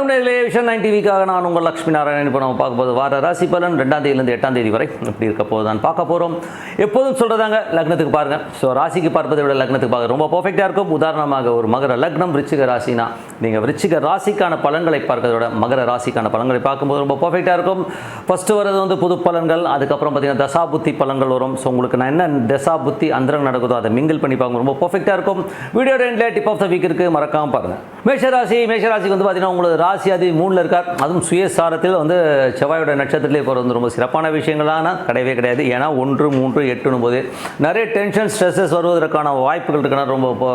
வணக்கம் நேர்களே vision nine டிவிக்காக நான் உங்கள் லக்ஷ்மி நாராயணன். இப்போ நம்ம பார்க்க போது வார ராசி பலன். ரெண்டாம் தேதியிலேருந்து எட்டாம் தேதி வரை இப்படி இருக்க போது தான் பார்க்க போகிறோம் எப்போதும் சொல்கிறதாங்க லக்னத்துக்கு பாருங்கள் ஸோ ராசிக்கு பார்ப்பதை விட லக்னத்துக்கு பார்க்க ரொம்ப பர்ஃபெக்டாக இருக்கும். உதாரணமாக ஒரு மகர லக்னம் ரிச்சிக ராசினா நீங்கள் விருச்சிக ராசிக்கான பலன்களை பார்க்கறதோட மகர ராசிக்கான பலன்களை பார்க்கும்போது ரொம்ப பர்ஃபெக்டாக இருக்கும். ஃபஸ்ட்டு வர்றது வந்து புது பலன்கள் அதுக்கப்புறம் பார்த்தீங்கன்னா தசா புத்தி பலன்கள் வரும். ஸோ உங்களுக்கு நான் என்ன தசா புத்தி அந்தரங்க நடக்குதோ அதை மிங்கிள் பண்ணி பார்க்கும் ரொம்ப பர்ஃபெக்டாக இருக்கும். வீடியோ ரெண்டில் டிப் ஆஃப் த வீக் இருக்குது மறக்காமல் பாருங்கள் மேஷராசி மேஷராசிக்கு வந்து பார்த்தீங்கன்னா உங்களுக்கு ராசி அது மூணில் இருக்கார். அதுவும் சுயசாரத்தில் வந்து செவ்வாயோட நட்சத்திரத்திலே போகிறது வந்து ரொம்ப சிறப்பான விஷயங்களான கிடையவே கிடையாது. ஏன்னா ஒன்று மூன்று எட்டுன்னு போது நிறைய டென்ஷன் ஸ்ட்ரெஸ்ஸஸ் வருவதற்கான வாய்ப்புகள் இருக்குன்னா ரொம்ப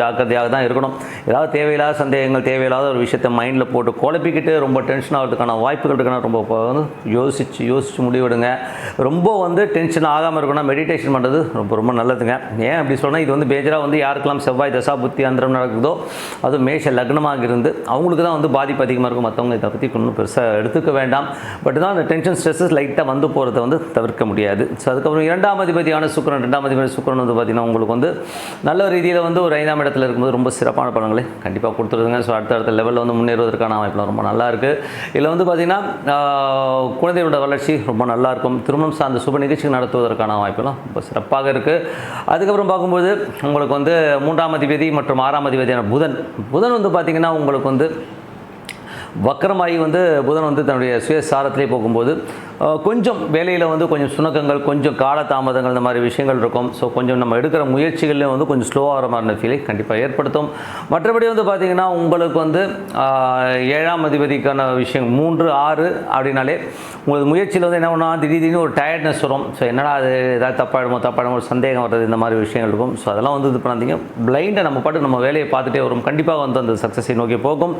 ஜாக்கிரதையாக தான் இருக்கணும். ஏதாவது தேவையில்லாத சந்தேகங்கள் தேவையில்லாத ஒரு விஷயத்தை மைண்டில் போட்டு குழப்பிக்கிட்டு ரொம்ப டென்ஷன் ஆகிறதுக்கான வாய்ப்புகள் இருக்குன்னா ரொம்ப வந்து யோசித்து யோசித்து முடிவெடுங்க. ரொம்ப வந்து டென்ஷன் ஆகாமல் இருக்குன்னா மெடிடேஷன் பண்ணுறது ரொம்ப ரொம்ப நல்லதுங்க. ஏன் அப்படி சொன்னால் இது வந்து பேஜராக வந்து யாருக்கெல்லாம் செவ்வாய் தசா புத்தி அந்தரம் நடக்குதோ அது மேஷ லக்னமாக இருந்து அவங்களுக்கு தான் வந்து பாதிப்பு அதிகமாக இருக்கும். மற்றவங்க இதை பற்றி இன்னும் பெருசாக எடுத்துக்க வேண்டாம். பட் தான் அந்த டென்ஷன் ஸ்ட்ரெஸ்ஸஸ் லைட்டாக வந்து போகிறத வந்து தவிர்க்க முடியாது. ஸோ அதுக்கப்புறம் இரண்டாம் அதிபதியான சுக்கரன் ரெண்டாம் அதிபதி சுக்கரன் வந்து பார்த்திங்கன்னா உங்களுக்கு வந்து நல்ல ரீதியில் வந்து ஒரு ஐந்தாம் இடத்துல இருக்கும்போது ரொம்ப சிறப்பான பலன்களை கண்டிப்பாக வருதுங்க ஸோ அடுத்த அடுத்த லெவலில் வந்து முன்னேறுவதற்கான வாய்ப்புலாம் ரொம்ப நல்லா இருக்குது இதில் வந்து பார்த்திங்கன்னா குழந்தைகளோட வளர்ச்சி ரொம்ப நல்லாயிருக்கும் திருமணம் சார்ந்த சுப நிகழ்ச்சி நடத்துவதற்கான வாய்ப்புலாம் ரொம்ப சிறப்பாக இருக்குது அதுக்கப்புறம் பார்க்கும்போது உங்களுக்கு வந்து மூன்றாம் அதிபதி மற்றும் ஆறாம் அதிபதியான புதன். புதன் வந்து பார்த்திங்கன்னா உங்களுக்கு வந்து வக்கரமாகி வந்து புதன் வந்து தன்னுடைய சுயசாரத்திலே போகும்போது கொஞ்சம் வேலையில் வந்து கொஞ்சம் சுணக்கங்கள் கொஞ்சம் காலதாமதங்கள் இந்த மாதிரி விஷயங்கள் இருக்கும். ஸோ கொஞ்சம் நம்ம எடுக்கிற முயற்சிகள்லையும் வந்து கொஞ்சம் ஸ்லோவாகிற மாதிரி ஃபீலை கண்டிப்பாக ஏற்படுத்தும். மற்றபடி வந்து பார்த்திங்கன்னா உங்களுக்கு வந்து ஏழாம் அதிபதிக்கான விஷயம் மூன்று ஆறு அப்படின்னாலே உங்களுக்கு முயற்சியில் வந்து என்ன பண்ணால் திடீர் திடீர்னு ஒரு டயர்ட்னஸ் வரும். ஸோ என்னடா அது ஏதாவது தப்பாயிடுமோ தப்பாயிடுமோ ஒரு சந்தேகம் வர்றது இந்த மாதிரி விஷயங்கள் இருக்கும். ஸோ அதெல்லாம் வந்து இது பண்ணாதீங்க. பிளைண்டை நம்ம பாட்டு நம்ம வேலையை பார்த்துட்டே வரும். கண்டிப்பாக வந்து அந்த சக்ஸஸை நோக்கி போகும்.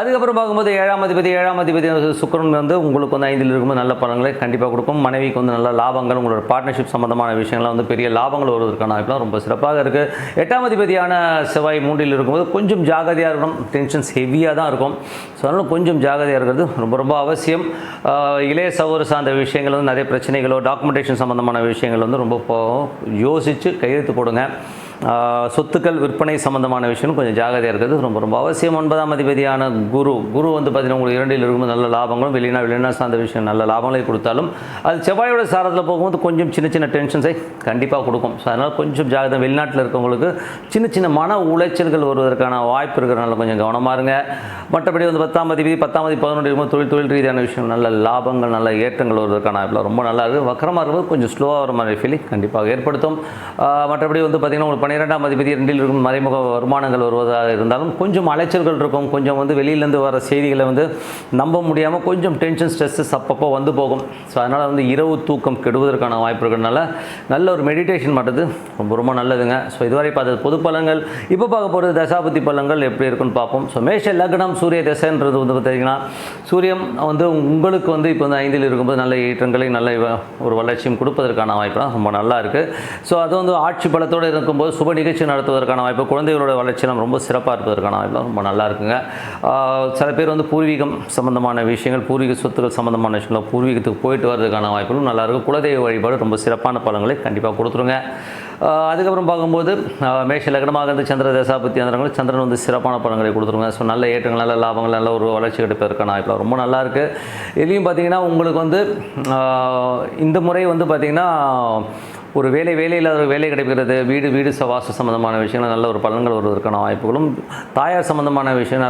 அதுக்கப்புறம் பார்க்கும்போது ஏழாம் அதிபதி ஏழாம் அதிபதி சுக்கரன் வந்து உங்களுக்கு வந்து ஐந்தில் இருக்கும்போது நல்ல பலன்களை கண்டிப்பாக கொடுக்கும். மனைவிக்கு வந்து நல்ல லாபங்கள் உங்களோட பார்ட்னர்ஷிப் சம்பந்தமான விஷயங்கள்லாம் வந்து பெரிய லாபங்கள் வருவதற்கான வாய்ப்புலாம் ரொம்ப சிறப்பாக இருக்குது எட்டாம் அதிபதியான செவ்வாய் மூன்றில் இருக்கும்போது கொஞ்சம் ஜாகிரதையாக இருக்கணும். டென்ஷன்ஸ் ஹெவியாக தான் இருக்கும். ஸோ அதனால் கொஞ்சம் ஜாகிரதையாக இருக்கிறது ரொம்ப ரொம்ப அவசியம். இளைய சகோதர சார்ந்த விஷயங்கள் வந்து நிறைய பிரச்சனைகளோ டாக்குமெண்டேஷன் சம்மந்தமான விஷயங்கள் வந்து ரொம்ப யோசித்து கையெழுத்து போடுங்க. சொத்துக்கள் விற்பனை சம்பந்தமான விஷயம் கொஞ்சம் ஜாகிரதையாக இருக்கிறது. ரொம்ப ரொம்ப அவசியம். ஒன்பதாம் அதிபதியான குரு. குரு வந்து பார்த்தீங்கன்னா உங்களுக்கு இரண்டில் இருக்கும்போது நல்ல லாபங்களும் வெளிநா வெளிநாடு சார்ந்த விஷயம் நல்ல லாபங்களை கொடுத்தாலும் அது செவ்வாயோட சாரத்தில் போகும்போது கொஞ்சம் சின்ன சின்ன டென்ஷன்ஸை கண்டிப்பாக கொடுக்கும். ஸோ அதனால் கொஞ்சம் ஜாகிரதை. வெளிநாட்டில் இருக்கவங்களுக்கு சின்ன சின்ன மன உளைச்சல்கள் வருவதற்கான வாய்ப்பு இருக்கிறனால கொஞ்சம் கவனமாக இருங்க. மற்றபடி வந்து பத்தாம் அதிபதி பத்தாம் அதிபதி பதினொன்று இருக்கும்போது தொழில் தொழில் ரீதியான விஷயம் நல்ல லாபங்கள் நல்ல ஏற்றங்கள் வருவதற்கான வாய்ப்பில் ரொம்ப நல்லா இருக்குது வக்கரமாக இருக்கும்போது கொஞ்சம் ஸ்லோவாக வர மாதிரி ஃபீலிங் கண்டிப்பாக ஏற்படுத்தும். மற்றபடி வந்து பார்த்திங்கன்னா உங்களுக்கு பன்னிரெண்டாம் அதிபதி ரெண்டில் இருக்கும் மறைமுக வருமானங்கள் வருவதாக இருந்தாலும் கொஞ்சம் அலைச்சல்கள் இருக்கும். கொஞ்சம் வந்து வெளியிலேருந்து வர செய்திகளை வந்து நம்ப முடியாமல் கொஞ்சம் டென்ஷன் ஸ்ட்ரெஸ்ஸஸ் அப்பப்போ வந்து போகும். ஸோ அதனால் வந்து இரவு தூக்கம் கெடுவதற்கான வாய்ப்பு இருக்கிறதுனால நல்ல ஒரு மெடிடேஷன் பண்ணுறது ரொம்ப ரொம்ப நல்லதுங்க. ஸோ இதுவரை பார்த்தது பொது பலங்கள் இப்போ பார்க்க போகிறது தசாபதி பலங்கள் எப்படி இருக்குன்னு பார்ப்போம். ஸோ மேஷ லக்னம் சூரிய தசைன்றது வந்து பார்த்தீங்கன்னா சூரியன் வந்து உங்களுக்கு வந்து இப்போ வந்து ஐந்தில் இருக்கும்போது நல்ல ஏற்றங்களை நல்ல ஒரு வளர்ச்சியும் கொடுப்பதற்கான வாய்ப்புலாம் ரொம்ப நல்லா இருக்குது ஸோ அது வந்து ஆட்சி பலத்தோடு இருக்கும்போது சுப நிகழ்ச்சி நடத்துவதற்கான வாய்ப்பு குழந்தைகளோட வளர்ச்சியெல்லாம் ரொம்ப சிறப்பாக இருப்பதற்கான வாய்ப்புலாம் ரொம்ப நல்லா இருக்குங்க. சில பேர் வந்து பூர்வீகம் சம்பந்தமான விஷயங்கள் பூர்வீக சொத்துக்கள் சம்பந்தமான விஷயங்கள் பூர்வீகத்துக்கு போயிட்டு வர்றதுக்கான வாய்ப்புகளும் நல்லாயிருக்கும் குலதெய்வ வழிபாடு ரொம்ப சிறப்பான பலன்களை கண்டிப்பாக கொடுத்துருங்க. அதுக்கப்புறம் பார்க்கும்போது மேஷ லக்னமாக இருந்து சந்திர தசாபத்தி அந்தரங்கள் சந்திரன் வந்து சிறப்பான பலன்களை கொடுத்துருங்க. ஸோ நல்ல ஏற்றங்கள் நல்ல லாபங்கள் நல்ல ஒரு வளர்ச்சி கிடைப்பதற்கான வாய்ப்பு ரொம்ப நல்லா இருக்குது இதுலேயும் பார்த்தீங்கன்னா உங்களுக்கு வந்து இந்த முறை வந்து பார்த்திங்கன்னா ஒரு வேலை வேலை இல்லாத வேலை கிடைக்கிறது வீடு வீடு சவாச சம்மந்தமான விஷயங்கள் நல்ல ஒரு பலன்கள் வருவதற்கான வாய்ப்புகளும் தாயார் சம்மந்தமான விஷயம்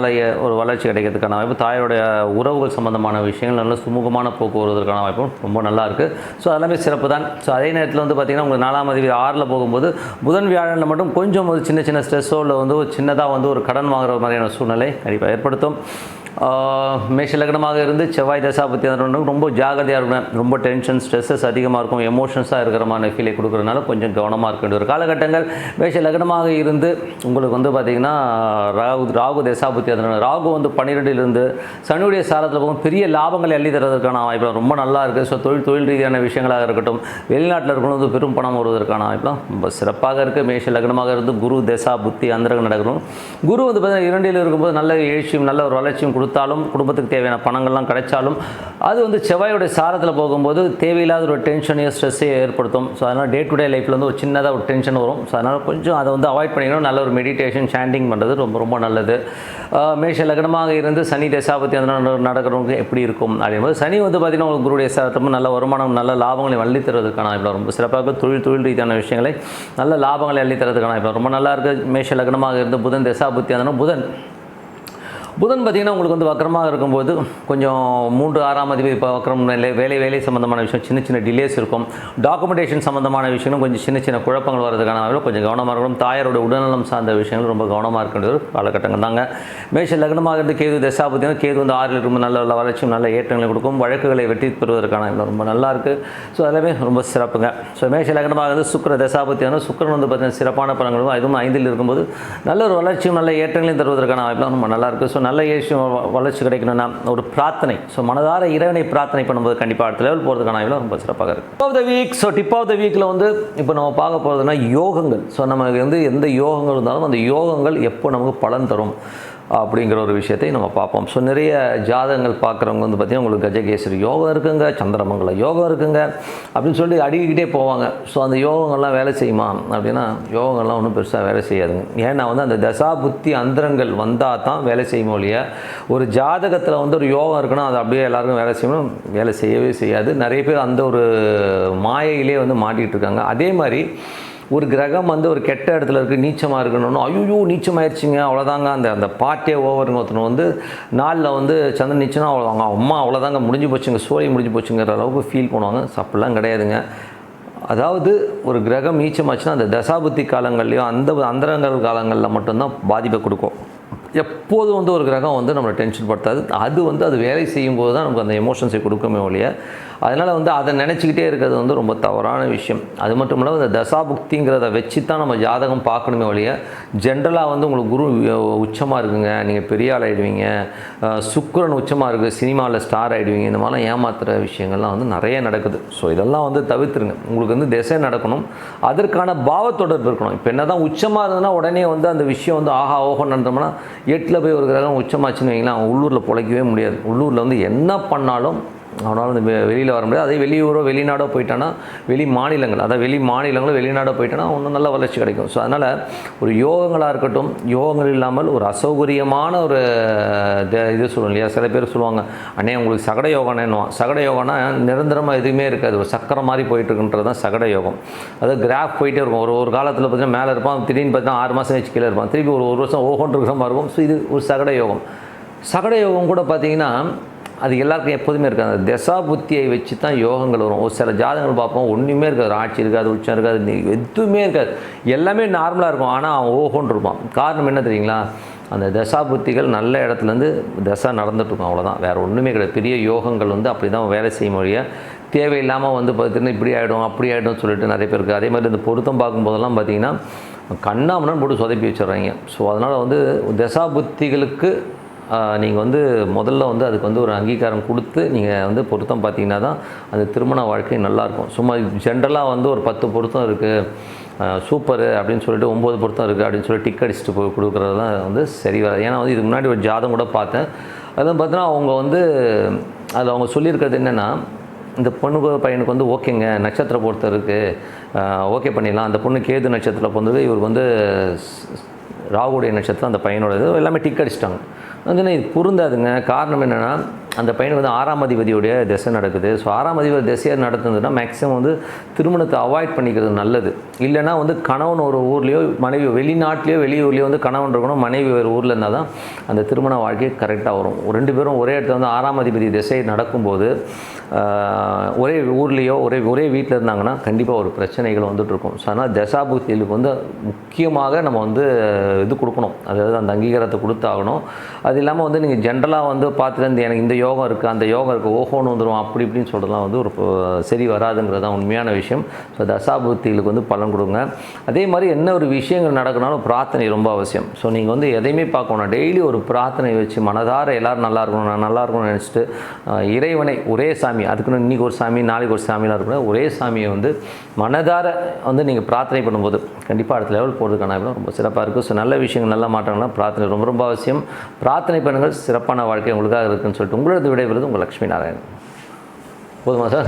ஒரு வளர்ச்சி கிடைக்கிறதுக்கான வாய்ப்பு தாயோடைய உறவுகள் சம்மந்தமான விஷயங்கள் நல்ல சுமூகமான போக்கு வருவதற்கான வாய்ப்பும் ரொம்ப நல்லா இருக்குது ஸோ அதெல்லாமே சிறப்பு தான். ஸோ அதே நேரத்தில் வந்து பார்த்திங்கன்னா உங்களுக்கு நாலாம் தேதி ஆறில் போகும்போது புதன் வியாழனில் மட்டும் கொஞ்சம் ஒரு சின்ன சின்ன ஸ்ட்ரெஸ்ஸோ இல்லை வந்து ஒரு சின்னதாக வந்து ஒரு கடன் வாங்குற மாதிரியான சூழ்நிலை கண்டிப்பாக ஏற்படுத்தும். மேஷ லக்னமாக இருந்து செவ்வாய் தசாபத்தி அதனோட ரொம்ப ஜாகிரதையாக இருக்கணும். ரொம்ப டென்ஷன் ஸ்ட்ரெஸ்ஸஸ் அதிகமாக இருக்கும். எமோஷன்ஸாக இருக்கிற மாதிரி ஃபீலை கொடுக்குறதுனால கொஞ்சம் கவனமாக இருக்க வேண்டிய ஒரு காலகட்டங்கள். மேஷ லக்னமாக இருந்து உங்களுக்கு வந்து பார்த்திங்கன்னா ராகு ராகு தசாபத்தி அதனோட ராகு வந்து பன்னிரெண்டிலிருந்து சனியுடைய சாரத்தில் போகும். பெரிய லாபங்களை அள்ளி தரதற்கான வாய்ப்பு ரொம்ப நல்லா இருக்குது ஸோ தொழில் தொழில் ரீதியான விஷயங்களாக இருக்கட்டும் வெளிநாட்டில் இருக்கணும் வந்து பெரும் பணம் வருவதற்கான வாய்ப்புலாம் ரொம்ப சிறப்பாக இருக்குது மேஷ லக்னமாக இருந்து குரு தசா புத்தி அந்தரகம் நடக்கணும். குரு வந்து பார்த்தீங்கன்னா இரண்டில் இருக்கும்போது நல்ல எழுச்சியும் நல்ல ஒரு வளர்ச்சியும் கொடுத்தாலும் குடும்பத்துக்கு தேவையான பணங்கள்லாம் கிடைச்சாலும் அது வந்து செவ்வாயோடைய சாரத்தில் போகும்போது தேவையில்லாத ஒரு டென்ஷனையும் ஸ்ட்ரெஸ்ஸையும் ஏற்படுத்தும். ஸோ அதனால் டே டு டே லைஃப்பில் வந்து ஒரு சின்னதாக ஒரு டென்ஷன் வரும். ஸோ அதனால் கொஞ்சம் அதை வந்து அவாய்ட் பண்ணிக்கணும். நல்ல ஒரு மெடிடேஷன் சாண்டிங் பண்ணுறது ரொம்ப ரொம்ப நல்லது. மேஷ லக்னமாக இருந்து சனி தசாபத்தி அதனால் நட- நடக்கிறவங்க எப்படி இருக்கும்? அப்படிங்கும்போது சனி வந்து பார்த்திங்கன்னா உங்களுக்கு குருடைய சாரத்தமும் நல்ல வருமானம் நல்ல லாபங்களை வள்ளி தருவதற்கான இப்போ ரொம்ப சிறப்பாக தொழில் தொழில் ரீதியான விஷயங்களை நல்ல லாபங்களை அள்ளி தரதுக்கான இப்போ ரொம்ப நல்லா இருக்குது மேஷ லக்னமாக இருந்து புதன் தசாபுத்தி அதனால் புதன் புதன் பார்த்திங்கன்னா உங்களுக்கு வந்து வக்கரமாக இருக்கும்போது கொஞ்சம் மூன்று ஆறாம் அதிபதி இப்போ வக்கரம் இல்லை வேலை வேலை சம்மந்தமான விஷயம் சின்ன சின்ன டிலேஸ் இருக்கும். டாக்குமெண்டேஷன் சம்மந்தமான விஷயங்களும் கொஞ்சம் சின்ன சின்ன குழப்பங்கள் வரதுக்கான அளவில் கொஞ்சம் கவனமாக இருக்கணும். தாயாரோட உடல்நலம் சார்ந்த விஷயங்கள் ரொம்ப கவனமாக இருக்க வேண்டிய ஒரு காலகட்டங்கள் தாங்க. மேஷ லக்னமாக இருந்து கேது தசாபத்தினா கேது வந்து ஆறில் இருக்கும் நல்ல நல்ல வளர்ச்சியும் நல்ல ஏற்றங்களை கொடுக்கும். வழக்குகளை வெற்றி பெறுவதற்கான ரொம்ப நல்லா இருக்குது ஸோ எல்லாமே ரொம்ப சிறப்புங்க. ஸோ மேஷ லக்னமாக இருந்து சுக்கர தசாபத்தியான சுக்கரன் வந்து பார்த்தீங்கன்னா சிறப்பான பலங்களும் அதுவும் ஐந்தில் இருக்கும்போது நல்ல ஒரு வளர்ச்சியும் நல்ல ஏற்றங்களையும் தருவதற்கான வாய்ப்புலாம் ரொம்ப நல்லாயிருக்கு ஸோ நல்ல ஏற்றம் வ- வளர்ச்சி கிடைக்கணும்னா ஒரு பிரார்த்தனை. ஸோ மனதார இறைவனை பிரார்த்தனை பண்ணும்போது கண்டிப்பாக அடுத்த லெவல் போகிறதுக்கான இவ்வளோ ரொம்ப சிறப்பாக இருக்குது tip of the week so tip of the வீக்கில் வந்து இப்போ நம்ம பார்க்க போகிறதுனா யோகங்கள். ஸோ நமக்கு வந்து எந்த யோகங்கள் இருந்தாலும் அந்த யோகங்கள் எப்போ நமக்கு பலன் தரும்? அப்படிங்கிற ஒரு விஷயத்தை நம்ம பார்ப்போம். ஸோ நிறைய ஜாதகங்கள் பார்க்குறவங்க வந்து பார்த்திங்கன்னா உங்களுக்கு கஜகேசரி யோகம் இருக்குங்க சந்திரமங்கல யோகம் இருக்குங்க அப்படின்னு சொல்லி அடிக்கிட்டே போவாங்க. ஸோ அந்த யோகங்கள்லாம் வேலை செய்யுமா? அப்படின்னா யோகங்கள்லாம் ஒன்றும் பெருசாக வேலை செய்யாதுங்க. ஏன்னா வந்து அந்த தசா புத்தி அந்தரங்கள் வந்தால் தான் வேலை செய்யும் ஒழிய ஒரு ஜாதகத்தில் வந்து ஒரு யோகம் இருக்குன்னா அது அப்படியே எல்லாருக்கும் வேலை செய்யணும். வேலை செய்யவே செய்யாது. நிறைய பேர் அந்த ஒரு மாயையிலே வந்து மாட்டிகிட்டு இருக்காங்க. அதே மாதிரி ஒரு கிரகம் வந்து ஒரு கெட்ட இடத்துல இருக்குது நீச்சமாக இருக்கணும்னு. ஐயோ நீச்சமாயிருச்சுங்க அவ்வளோதாங்க அந்த அந்த பாட்டே ஓவருங்க ஒருத்தனை வந்து நாளில் வந்து சந்திரன் நீச்சனா அவ்வளோதாங்க அம்மா அவ்வளோதாங்க முடிஞ்சு போச்சுங்க சோழி முடிஞ்சு போச்சுங்கிற அளவுக்கு ஃபீல் பண்ணுவாங்க. So, அப்படிலாம் கிடையாதுங்க. அதாவது ஒரு கிரகம் நீச்சமாச்சுன்னா அந்த தசாபுத்தி காலங்கள்லையும் அந்த அந்தரங்கள் காலங்களில் மட்டும்தான் பாதிப்பை கொடுக்கும். எப்போதும் வந்து ஒரு கிரகம் வந்து நம்மளை டென்ஷன் படுத்தாது. அது வந்து அது வேலை செய்யும்போது தான் நமக்கு அந்த எமோஷன்ஸை கொடுக்குமே ஒழிய அதனால் வந்து அதை நினச்சிக்கிட்டே இருக்கிறது வந்து ரொம்ப தவறான விஷயம். அது மட்டும் இல்லாமல் இந்த தசாபுக்திங்கிறத வச்சு தான் நம்ம ஜாதகம் பார்க்கணுமே ஒழிய ஜென்ரலாக வந்து உங்களுக்கு குரு உச்சமாக இருக்குங்க நீங்கள் பெரிய ஆள் ஆகிடுவீங்க சுக்கரன் உச்சமாக இருக்குது சினிமாவில் ஸ்டார் ஆகிடுவீங்க இந்த மாதிரிலாம் ஏமாத்துகிற விஷயங்கள்லாம் வந்து நிறைய நடக்குது. ஸோ இதெல்லாம் வந்து தவிர்த்துருங்க. உங்களுக்கு வந்து திசை நடக்கணும். அதற்கான பாவத்தொடர்பு இருக்கணும். இப்போ என்ன தான் உச்சமாக இருந்ததுன்னா உடனே வந்து அந்த விஷயம் வந்து ஆஹா ஓஹோ நடந்தோம்னா எட்டில் போய் ஒரு கிரகம் உச்சமாச்சுன்னு வைங்களேன் அவன் உள்ளூரில் பிழைக்கவே முடியாது. உள்ளூரில் வந்து என்ன பண்ணாலும் அவனால் வந்து வெளியில் வர முடியாது. அதே வெளியூரோ வெளிநாடோ போயிட்டானா வெளி மாநிலங்கள் அதாவது வெளி மாநிலங்களோ வெளிநாடோ போயிட்டான்னா ஒன்றும் நல்ல வளர்ச்சி கிடைக்கும். ஸோ அதனால் ஒரு யோகங்களாக இருக்கட்டும் யோகங்கள் இல்லாமல் ஒரு அசௌகரியமான ஒரு இது சொல்லுவோம் இல்லையா? சில பேர் சொல்லுவாங்க அண்ணே உங்களுக்கு சகட யோகம்னுவான் சகட யோகம்னா நிரந்தரமாக எதுவுமே இருக்காது. ஒரு சக்கரம் மாதிரி போயிட்டுருக்குன்றது தான் சகட யோகம். அதாவது கிராஃப் போயிட்டே இருக்கும். ஒரு ஒரு காலத்தில் பார்த்தீங்கன்னா மேலே இருப்பான் திடீர்னு பார்த்தீங்கன்னா ஆறு மாதம் வச்சு கீழே இருப்பான். திருப்பி ஒரு ஒரு வருஷம் ஓகோன்னு இருக்கிற மாதிரி இருக்கும். ஸோ இது ஒரு சகட யோகம். சகட யோகம் கூட பார்த்தீங்கன்னா அது எல்லாருக்கும் எப்போதுமே இருக்காது. அந்த தசா புத்தியை வச்சு தான் யோகங்கள் வரும். ஒரு சில ஜாதகங்கள் பார்ப்போம் ஒன்றுமே இருக்காது. ஆட்சி இருக்காது உச்சம் இருக்காது நீ எதுவுமே இருக்காது. எல்லாமே நார்மலாக இருக்கும். ஆனால் அவன் ஓஹோன்னு இருப்பான். காரணம் என்ன தெரியுங்களா? அந்த தசா புத்திகள் நல்ல இடத்துலேருந்து தசா நடந்துட்டுருக்கும் அவ்வளோதான் வேறு ஒன்றுமே கிடையாது. பெரிய யோகங்கள் வந்து அப்படி தான் வேலை செய்யும் முடிய தேவையில்லாமல் வந்து பார்த்தீங்கன்னா இப்படி ஆகிடும் அப்படி ஆகிடும் சொல்லிட்டு நிறைய பேருக்கு அதே மாதிரி இந்த பொருத்தம் பார்க்கும்போதெல்லாம் பார்த்தீங்கன்னா கண்ணாமனு போட்டு சொதப்பி வச்சிடுறாங்க. ஸோ அதனால் வந்து தசா புத்திகளுக்கு நீங்கள் வந்து முதல்ல வந்து அதுக்கு வந்து ஒரு அங்கீகாரம் கொடுத்து நீங்கள் வந்து பொருத்தம் பார்த்தீங்கன்னா தான் அந்த திருமண வாழ்க்கை நல்லாயிருக்கும். சும்மா ஜென்ரலாக வந்து ஒரு பத்து பொருத்தம் இருக்குது சூப்பரு அப்படின்னு சொல்லிட்டு ஒம்பது பொருத்தம் இருக்குது அப்படின்னு சொல்லி டிக் அடிச்சுட்டு போய் கொடுக்குறது தான் வந்து சரி வராது. ஏன்னா வந்து இதுக்கு முன்னாடி ஒரு ஜாதம் கூட பார்த்தேன். அதெல்லாம் பார்த்தீங்கன்னா அவங்க வந்து அதில் அவங்க சொல்லியிருக்கிறது என்னென்னா இந்த பொண்ணுக்கு பையனுக்கு வந்து ஓகேங்க நட்சத்திர பொறுத்த இருக்குது ஓகே பண்ணிடலாம். அந்த பொண்ணு கேது நட்சத்திரம் பொறுத்தது இவருக்கு வந்து ராகுடைய நட்சத்திரம் அந்த பையனோட இது எல்லாமே டிக் அடிச்சிட்டாங்க. வந்து இது பொருந்தாதுங்க. காரணம் என்னென்னா அந்த பையனுக்கு வந்து ஆறாம் அதிபதியுடைய திசை நடக்குது. ஸோ ஆறாம் அதிபதி திசையாக நடத்துனதுன்னா மேக்ஸிமம் வந்து திருமணத்தை அவாய்ட் பண்ணிக்கிறது நல்லது. இல்லைன்னா வந்து கணவன் ஒரு ஊர்லேயோ மனைவி வெளிநாட்டிலையோ வெளியூர்லேயோ வந்து கணவன் இருக்கணும் மனைவி ஒரு ஊரில் இருந்தால் தான் அந்த திருமண வாழ்க்கை கரெக்டாக வரும். ரெண்டு பேரும் ஒரே இடத்துல வந்து ஆறாம் அதிபதி திசை நடக்கும்போது ஒரே ஊர்லேயோ ஒரே ஒரே வீட்டில் இருந்தாங்கன்னா கண்டிப்பாக ஒரு பிரச்சனைகள் வந்துட்டுருக்கும் ஸோ அதனால் தசாபுத்திகளுக்கு வந்து முக்கியமாக நம்ம வந்து இது கொடுக்கணும். அதாவது அந்த அங்கீகாரத்தை கொடுத்தாகணும். அது இல்லாமல் வந்து நீங்கள் ஜென்ரலாக வந்து பார்த்துட்டு எனக்கு இந்த யோகம் இருக்குது அந்த யோகம் இருக்குது ஓஹோன்னு வந்துடும் அப்படி இப்படின்னு சொல்கிறதுலாம் வந்து ஒரு சரி வராதுங்கிறது தான் உண்மையான விஷயம். ஸோ தசாபுத்திகளுக்கு வந்து பலன் கொடுங்க. அதே மாதிரி என்ன ஒரு விஷயங்கள் நடக்கணும்னாலும் பிரார்த்தனை ரொம்ப அவசியம். ஸோ நீங்கள் வந்து எதையுமே பார்க்கணும் டெய்லி ஒரு பிரார்த்தனை வச்சு மனதார எல்லோரும் நல்லா இருக்கணும் நான் நல்லா இருக்கணும்னு நினச்சிட்டு இறைவனை ஒரே சாமி அதுக்குன்னு இன்னைக்கு ஒரு சாமி நாளைக்கு ஒரு சாமிலாம் இருக்கணும் ஒரே சாமியை வந்து மனதார வந்து நீங்கள் பிரார்த்தனை பண்ணும்போது கண்டிப்பாக அடுத்த லெவல் போகிறதுக்கான ரொம்ப சிறப்பாக இருக்கும். ஸோ நல்ல விஷயங்கள் நல்ல மாற்றங்கள்லாம் பிரார்த்தனை ரொம்ப ரொம்ப அவசியம். பிரார்த்தனை பிரார்த்தனை பண்ணுங்கள். சிறப்பான வாழ்க்கை உங்களுக்காக இருக்குன்னு சொல்லிட்டு உங்களது விடைபெறுவது உங்கள் லக்ஷ்மி நாராயணன். போதுமா சார்?